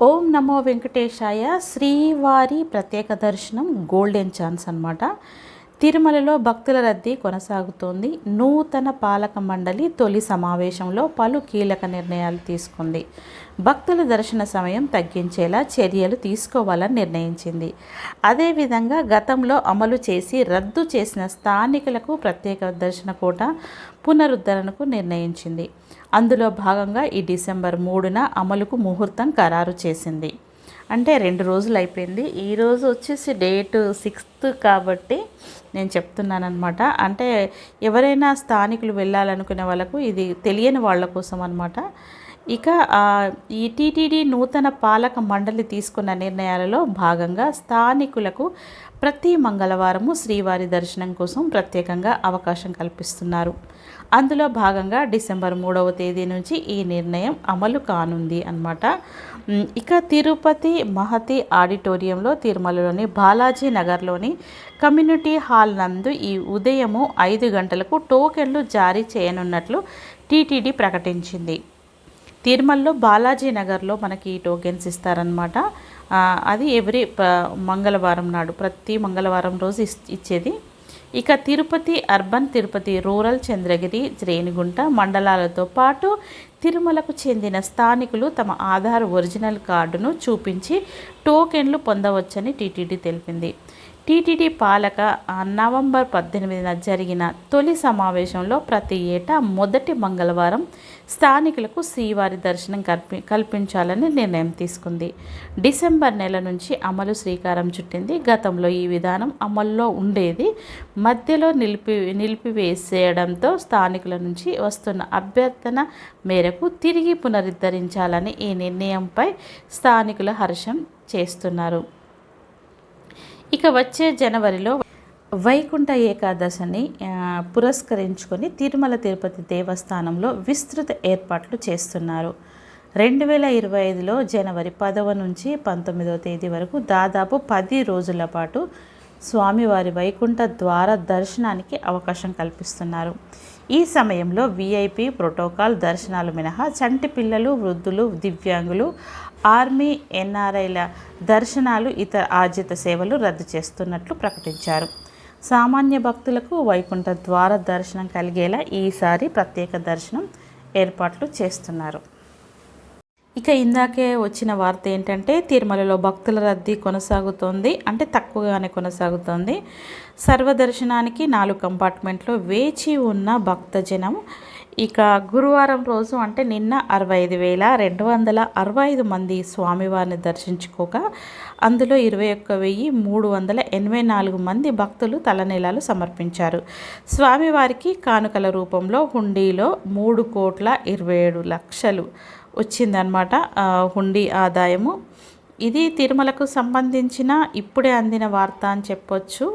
ఓం నమో వెంకటేశాయ శ్రీవారి ప్రత్యేక దర్శనం గోల్డెన్ ఛాన్స్ అనమాట తిరుమలలో భక్తుల రద్దీ కొనసాగుతోంది. నూతన పాలక మండలి తొలి సమావేశంలో పలు కీలక నిర్ణయాలు తీసుకుంది. భక్తుల దర్శన సమయం తగ్గించేలా చర్యలు తీసుకోవాలని నిర్ణయించింది. అదేవిధంగా గతంలో అమలు చేసి రద్దు చేసిన స్థానికులకు ప్రత్యేక దర్శన కోట పునరుద్ధరణకు నిర్ణయించింది. అందులో భాగంగా ఈ డిసెంబర్ మూడున అమలుకు ముహూర్తం ఖరారు చేసింది. అంటే రెండు రోజులు అయిపోయింది. ఈరోజు వచ్చేసి డేట్ సిక్స్త్ కాబట్టి నేను చెప్తున్నాను అనమాట అంటే ఎవరైనా స్థానికులు వెళ్ళాలనుకునే వాళ్ళకు ఇది తెలియని వాళ్ళ కోసం అనమాట ఇక ఈ టీటీడీ నూతన పాలక మండలి తీసుకున్న నిర్ణయాలలో భాగంగా స్థానికులకు ప్రతి మంగళవారము శ్రీవారి దర్శనం కోసం ప్రత్యేకంగా అవకాశం కల్పిస్తున్నారు. అందులో భాగంగా డిసెంబర్ మూడవ తేదీ నుంచి ఈ నిర్ణయం అమలు కానుంది అనమాట ఇక తిరుపతి మహతి ఆడిటోరియంలో తిరుమలలోని బాలాజీ నగర్లోని కమ్యూనిటీ హాల్ నందు ఈ ఉదయము ఐదు గంటలకు టోకెన్లు జారీ చేయనున్నట్లు టీటీడీ ప్రకటించింది. తిరుమలలో బాలాజీ నగర్లో మనకి టోకెన్స్ ఇస్తారనమాట అది ఎవ్రీ మంగళవారం నాడు ప్రతి మంగళవారం రోజు ఇచ్చేది. ఇక తిరుపతి అర్బన్ తిరుపతి రూరల్ చంద్రగిరి రేణిగుంట మండలాలతో పాటు తిరుమలకు చెందిన స్థానికులు తమ ఆధార్ ఒరిజినల్ కార్డును చూపించి టోకెన్లు పొందవచ్చని టీటీడీ తెలిపింది. టీటీడీ పాలక నవంబర్ పద్దెనిమిదిన జరిగిన తొలి సమావేశంలో ప్రతి ఏటా మొదటి మంగళవారం స్థానికులకు శ్రీవారి దర్శనం కల్పి కల్పించాలని నిర్ణయం తీసుకుంది. డిసెంబర్ నెల నుంచి అమలు శ్రీకారం చుట్టింది. గతంలో ఈ విధానం అమల్లో ఉండేది. మధ్యలో నిలిపి నిలిపివేసేయడంతో స్థానికుల నుంచి వస్తున్న అభ్యర్థన మేరకు తిరిగి పునరుద్ధరించాలని ఈ నిర్ణయంపై స్థానికులు హర్షం చేస్తున్నారు. ఇక వచ్చే జనవరిలో వైకుంఠ ఏకాదశిని పురస్కరించుకొని తిరుమల తిరుపతి దేవస్థానంలో విస్తృత ఏర్పాట్లు చేస్తున్నారు. రెండు వేల ఇరవై ఐదులో జనవరి పదవ నుంచి పంతొమ్మిదవ తేదీ వరకు దాదాపు పది రోజుల పాటు స్వామివారి వైకుంఠ ద్వార దర్శనానికి అవకాశం కల్పిస్తున్నారు. ఈ సమయంలో విఐపి ప్రోటోకాల్ దర్శనాలు మినహా చంటి పిల్లలు వృద్ధులు దివ్యాంగులు ఆర్మీ ఎన్ఆర్ఐల దర్శనాలు ఇతర ఆర్జిత సేవలు రద్దు చేస్తున్నట్లు ప్రకటించారు. సామాన్య భక్తులకు వైకుంఠ ద్వార దర్శనం కలిగేలా ఈసారి ప్రత్యేక దర్శనం ఏర్పాట్లు చేస్తున్నారు. ఇక ఇందాకే వచ్చిన వార్త ఏంటంటే తిరుమలలో భక్తుల రద్దీ కొనసాగుతోంది అంటే తక్కువగానే కొనసాగుతోంది. సర్వదర్శనానికి నాలుగు కంపార్ట్మెంట్లో వేచి ఉన్న భక్తజనం. ఇక గురువారం రోజు అంటే నిన్న అరవై ఐదు వేల రెండు వందల అరవై ఐదు మంది స్వామివారిని దర్శించుకోక అందులో ఇరవై ఒక్క వెయ్యి మూడు వందల ఎనభై నాలుగు మంది భక్తులు తలనీలాలు సమర్పించారు. స్వామివారికి కానుకల రూపంలో హుండీలో మూడు కోట్ల ఇరవై ఏడు లక్షలు వచ్చిందనమాట హుండీ ఆదాయము. ఇది తిరుమలకు సంబంధించిన ఇప్పుడే అందిన వార్త అని చెప్పొచ్చు.